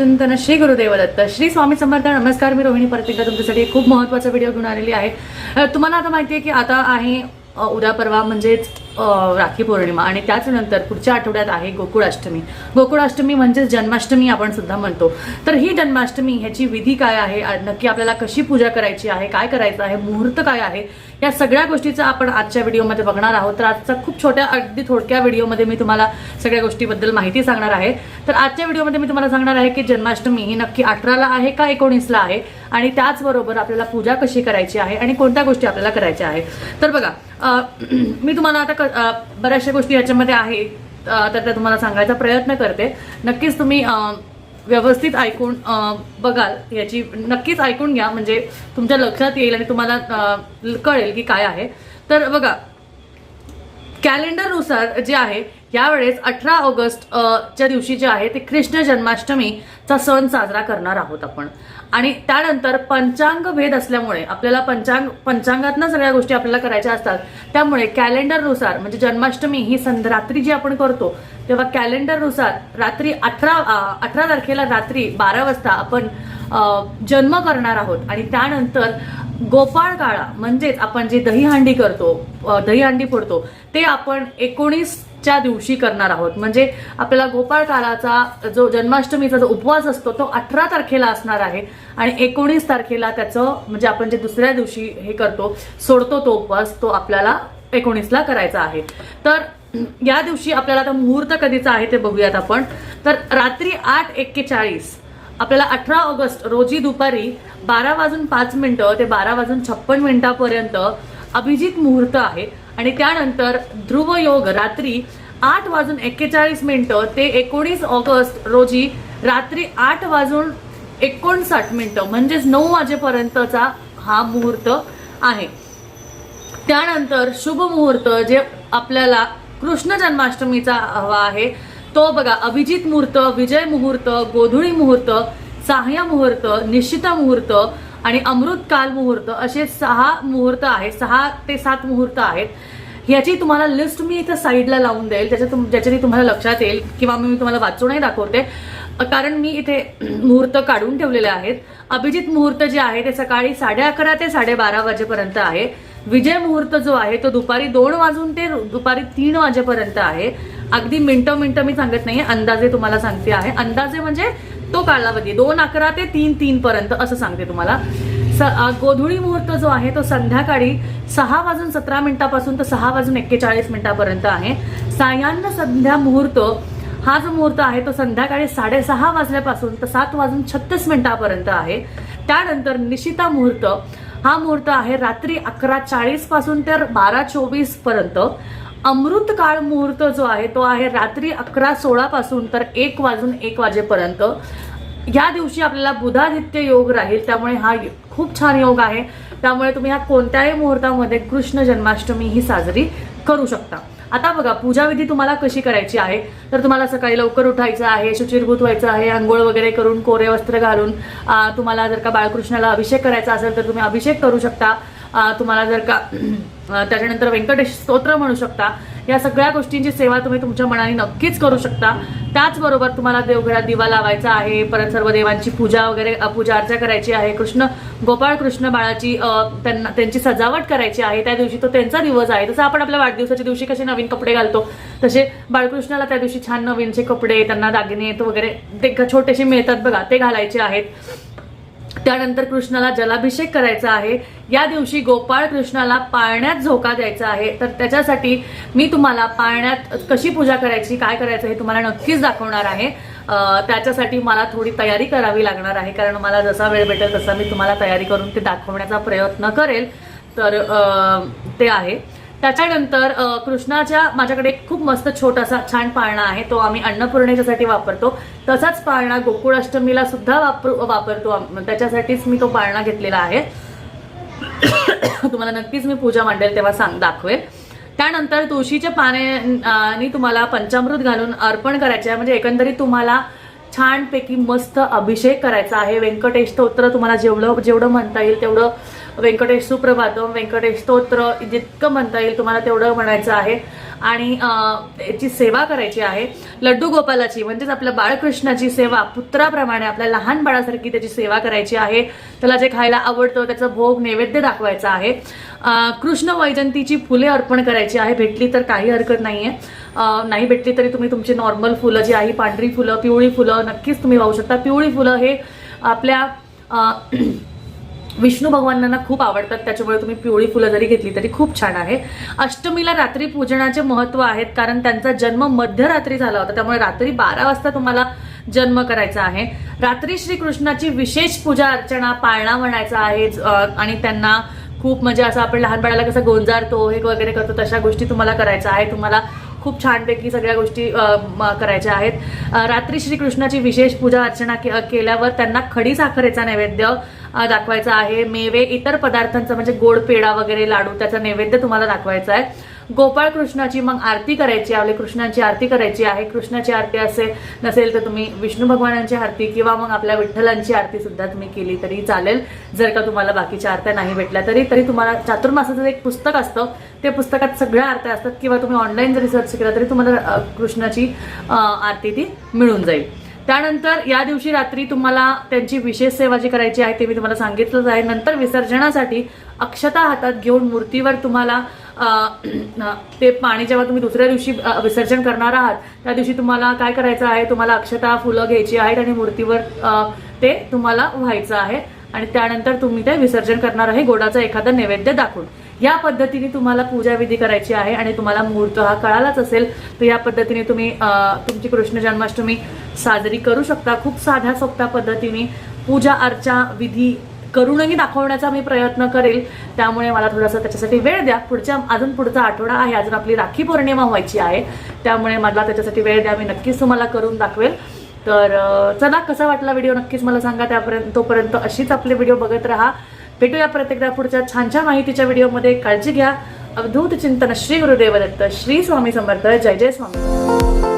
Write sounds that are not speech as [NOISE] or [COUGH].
चिंतन श्री गुरुदेव दत्त श्री स्वामी समर्थ नमस्कार मी रोहिणी परत तुमच्यासाठी एक खूप महत्त्वाचा व्हिडिओ घेऊन आलेली आहे. तुम्हाला आता माहिती आहे की आता आहे उद्या परवा म्हणजेच राखी पौर्णिमा आणि त्याच नंतर पुढच्या आठवड्यात आहे गोकुळाष्टमी. गोकुळाष्टमी म्हणजेच जन्माष्टमी आपण सुद्धा म्हणतो. तर ही जन्माष्टमी ह्याची विधी काय आहे? नक्की आपल्याला कशी पूजा करायची आहे? काय करायचं आहे? मुहूर्त काय आहे? या सगळ्या गोष्टीचं आपण आजच्या व्हिडिओमध्ये बघणार आहोत. तर आजचा खूप छोट्या अगदी थोडक्या व्हिडिओमध्ये मी तुम्हाला सगळ्या गोष्टीबद्दल माहिती सांगणार आहे. तर आजच्या व्हिडिओमध्ये मी तुम्हाला सांगणार आहे की जन्माष्टमी ही नक्की अठराला आहे का एकोणीसला आहे? आणि त्याचबरोबर आपल्याला पूजा कशी करायची आहे आणि कोणत्या गोष्टी आपल्याला करायच्या आहे? तर बघा [CLEARS THROAT] मी तुम्हाला आता क- बऱ्याचशा गोष्टी याच्यामध्ये आहे तर त्या तुम्हाला सांगायचा प्रयत्न करते. नक्कीच तुम्ही व्यवस्थित ऐकून बघाल. याची नक्कीच ऐकून घ्या. म्हणजे तुमच्या लक्षात येईल आणि तुम्हाला कळेल की काय आहे. तर बघा कॅलेंडरनुसार जे आहे यावेळेस अठरा ऑगस्ट च्या दिवशी जे आहे ते कृष्ण जन्माष्टमीचा सण साजरा करणार आहोत आपण. आणि त्यानंतर पंचांग भेद असल्यामुळे आपल्याला पंचांग पंचांगातनं सगळ्या गोष्टी आपल्याला करायच्या असतात. त्यामुळे कॅलेंडरनुसार म्हणजे जन्माष्टमी ही संधरात्री जी आपण करतो तेव्हा कॅलेंडरनुसार रात्री अठरा अठरा तारखेला रात्री बारा वाजता आपण जन्म करणार आहोत. आणि त्यानंतर गोपाळ काळा म्हणजेच आपण जे दहीहंडी करतो दहीहंडी फोडतो ते आपण एकोणीसच्या दिवशी करणार आहोत. म्हणजे आपल्याला गोपाळ काळाचा जो जन्माष्टमीचा जो उपवास असतो तो अठरा तारखेला असणार आहे. आणि एकोणीस तारखेला त्याचं म्हणजे आपण जे दुसऱ्या दिवशी हे करतो सोडतो तो उपवास तो आपल्याला एकोणीसला करायचा आहे. तर या दिवशी आपल्याला आता मुहूर्त कधीचा आहे ते बघूयात आपण. तर रात्री आठ एक्केचाळीस आपल्याला अठरा ऑगस्ट रोजी दुपारी बारा वाजून पाच मिनटं ते बारा वाजून छप्पन मिनिटापर्यंत अभिजित मुहूर्त आहे. आणि त्यानंतर ध्रुव योग रात्री आठ वाजून एक्केचाळीस मिनिटं ते एकोणीस ऑगस्ट रोजी रात्री आठ वाजून एकोणसाठ मिनिटं म्हणजेच नऊ वाजेपर्यंतचा हा मुहूर्त आहे. त्यानंतर शुभ मुहूर्त जे आपल्याला कृष्ण जन्माष्टमीचा हवा आहे. तो बघा अभिजित मुहूर्त विजय मुहूर्त गोधुळी मुहूर्त साह्य मुहूर्त निश्चिता मुहूर्त आणि अमृतकाल मुहूर्त असे सहा मुहूर्त आहेत सहा ते सात मुहूर्त आहेत. ह्याची तुम्हाला लिस्ट मी इथं साईडला लावून देईल त्याच्या तुम ज्याच्याने तुम्हाला लक्षात येईल किंवा मी तुम्हाला वाचूनही दाखवते. कारण मी इथे [CLEARS THROAT] मुहूर्त काढून ठेवलेले आहेत. अभिजित मुहूर्त जे आहे ते सकाळी साडे अकरा ते साडेबारा वाजेपर्यंत आहे. विजय मुहूर्त जो आहे तो दुपारी दोन वाजून ते दुपारी तीन वाजेपर्यंत आहे. अगदी मिनटं मिनटं मी सांगत नाही अंदाजे तुम्हाला सांगते आहे. अंदाजे म्हणजे तो कालावधी दोन अकरा ते तीन तीन पर्यंत असं सांगते तुम्हाला. स गोधुळी मुहूर्त जो आहे तो संध्याकाळी सहा वाजून सतरा मिनिटापासून तर सहा वाजून एक्केचाळीस मिनिटापर्यंत आहे. सायान्न संध्या मुहूर्त हा जो मुहूर्त आहे तो संध्याकाळी साडेसहा वाजल्यापासून तर सात वाजून छत्तीस मिनिटापर्यंत आहे. त्यानंतर निशिता मुहूर्त हा मुहूर्त आहे रात्री अकरा चाळीसपासून तर बारा चोवीसपर्यंत. अमृत काळ मुहूर्त जो आहे तो आहे रात्री अकरा सोळा पासून तर एक वाजून एक वाजेपर्यंत. या दिवशी आपल्याला बुधादित्य योग राहील त्यामुळे हा खूप छान योग आहे. त्यामुळे तुम्ही ह्या कोणत्याही मुहूर्तामध्ये कृष्ण जन्माष्टमी ही साजरी करू शकता. आता बघा पूजाविधी तुम्हाला कशी करायची आहे? तर तुम्हाला सकाळी लवकर उठायचं आहे शुचिरभूत व्हायचं आहे आंघोळ वगैरे करून कोरे वस्त्र घालून तुम्हाला जर का बाळकृष्णाला अभिषेक करायचा असेल तर तुम्ही अभिषेक करू शकता. तुम्हाला जर का [CLEARS THROAT] त्याच्यानंतर व्यंकटेश स्तोत्र म्हणू शकता. या सगळ्या गोष्टींची सेवा तुम्ही तुमच्या मनाने नक्कीच करू शकता. त्याचबरोबर तुम्हाला देवघरात दिवा लावायचा आहे परत सर्व देवांची पूजा वगैरे पूजा अर्चा करायची आहे. कृष्ण गोपाळ कृष्ण बाळाची त्यांना त्यांची सजावट करायची आहे. त्या दिवशी तो त्यांचा दिवस आहे. तसं आपण आपल्या वाढदिवसाच्या दिवशी कसे नवीन कपडे घालतो तसे बाळकृष्णाला त्या दिवशी छान नवीनचे कपडे त्यांना दागिने वगैरे ते छोटेसे मिळतात बघा ते घालायचे आहेत. त्यानंतर कृष्णाला जलाभिषेक करायचा आहे. या दिवशी गोपाळ कृष्णाला पाळण्यात झोका द्यायचा आहे. तर त्याच्यासाठी मी तुम्हाला पाळण्यात कशी पूजा करायची काय करायचं हे तुम्हाला नक्कीच दाखवणार आहे. त्याच्यासाठी मला थोडी तयारी करावी लागणार आहे. कारण मला जसा वेळ भेटेल तसा मी तुम्हाला तयारी करून ते दाखवण्याचा प्रयत्न करेल. तर ते आहे. त्याच्यानंतर कृष्णाच्या माझ्याकडे खूप मस्त छोटासा छान पाळणा आहे. तो आम्ही अन्नपूर्णेच्यासाठी वापरतो. तसाच पाळणा गोकुळाष्टमीला सुद्धा वापर वापरतो त्याच्यासाठीच मी तो पाळणा घेतलेला आहे. तुम्हाला नक्कीच मी पूजा मांडेल तेव्हा सांग दाखवेल. त्यानंतर तुळशीच्या पाने तुम्हाला पंचामृत घालून अर्पण करायचे. आहे म्हणजे एकंदरीत तुम्हाला छानपैकी मस्त अभिषेक करायचा आहे. व्यंकटेश स्तोत्र तुम्हाला जेवढं जेवढं म्हणता येईल तेवढं व्यंकटेश सुप्रभातम व्यंकटेश स्तोत्र जितकं म्हणता येईल तुम्हाला तेवढं म्हणायचं आहे. आणि याची सेवा करायची आहे. लड्डू गोपालाची म्हणजेच आपल्या बाळकृष्णाची सेवा पुत्राप्रमाणे आपल्या लहान बाळासारखी त्याची सेवा करायची आहे. त्याला जे खायला आवडतं त्याचा भोग नैवेद्य दाखवायचा आहे. कृष्ण वैजंतीची फुले अर्पण करायची आहे. भेटली तर काही हरकत नाही आहे नाही भेटली तरी तुम्ही तुमची नॉर्मल फुलं जी आहे पांढरी फुलं पिवळी फुलं नक्कीच तुम्ही वाहू शकता. पिवळी फुलं हे आपल्या विष्णू भगवानांना खूप आवडतात त्याच्यामुळे तुम्ही पिवळी फुलं जरी घेतली तरी खूप छान आहे. अष्टमीला रात्री पूजनाचे महत्त्व आहेत कारण त्यांचा जन्म मध्यरात्री झाला होता त्यामुळे रात्री बारा वाजता तुम्हाला जन्म करायचा आहे. रात्री श्रीकृष्णाची विशेष पूजा अर्चना पाळणा म्हणायचा आहे आणि त्यांना खूप म्हणजे असं आपण लहानपणाला कसं गोंजारतो हे वगैरे करतो तशा गोष्टी तुम्हाला करायचा आहे तुम्हाला खूप छानपैकी सगळ्या गोष्टी करायच्या आहेत. रात्री श्रीकृष्णाची विशेष पूजा अर्चना केल्यावर त्यांना खडी साखरेचा नैवेद्य दाखवायचा आहे. मेवे इतर पदार्थांचा म्हणजे गोड पेढा वगैरे लाडू त्याचा नैवेद्य तुम्हाला दाखवायचा आहे. गोपाळ कृष्णाची मग आरती करायची आहे कृष्णांची आरती करायची आहे. कृष्णाची आरती असेल नसेल तर तुम्ही विष्णू भगवानांची आरती किंवा मग आपल्या विठ्ठलांची आरती सुद्धा तुम्ही केली तरी चालेल. जर का तुम्हाला बाकीच्या आरत्या नाही भेटल्या तरी तरी तुम्हाला चातुर्मासाचं एक पुस्तक असतं ते पुस्तकात सगळ्या आरत्या असतात किंवा तुम्ही ऑनलाईन जरी सर्च केला तरी तुम्हाला कृष्णाची आरती ती मिळून जाईल. त्यानंतर या दिवशी रात्री तुम्हाला त्यांची विशेष सेवा जी करायची आहे ते मी तुम्हाला सांगितलंच आहे. नंतर विसर्जनासाठी अक्षता हातात घेऊन मूर्तीवर तुम्हाला ते पाणी जेव्हा तुम्ही दुसऱ्या दिवशी विसर्जन करणार आहात त्या दिवशी तुम्हाला काय करायचं आहे? तुम्हाला अक्षता फुलं घ्यायची आहेत आणि मूर्तीवर ते तुम्हाला व्हायचं आहे. आणि त्यानंतर तुम्ही ते विसर्जन करणार आहे गोडाचा एखादा नैवेद्य दाखवून. या पद्धतीने तुम्हाला पूजा विधी करायची आहे आणि तुम्हाला मुहूर्त हा कळालाच असेल तर या पद्धतीने तुम्ही तुमची कृष्ण जन्माष्टमी साजरी करू शकता. खूप साध्या सोप्या पद्धतीने पूजा अर्चा विधी करूनही दाखवण्याचा मी प्रयत्न करेल. त्यामुळे मला थोडासा त्याच्यासाठी वेळ द्या. पुढच्या अजून पुढचा आठवडा आहे. अजून आपली राखी पौर्णिमा व्हायची आहे. त्यामुळे मला त्याच्यासाठी वेळ द्या. मी नक्कीच तुम्हाला करून दाखवेल. तर चला कसा वाटला व्हिडिओ? नक्कीच मला सांगा. त्यापर्यंत तोपर्यंत अशीच आपले व्हिडिओ बघत राहा. भेटूया प्रत्येकदा पुढच्या छान छान माहितीच्या व्हिडिओमध्ये. काळजी घ्या. अवधूत चिंतन श्री गुरुदेव दत्त श्री स्वामी समर्थ. जय जय स्वामी.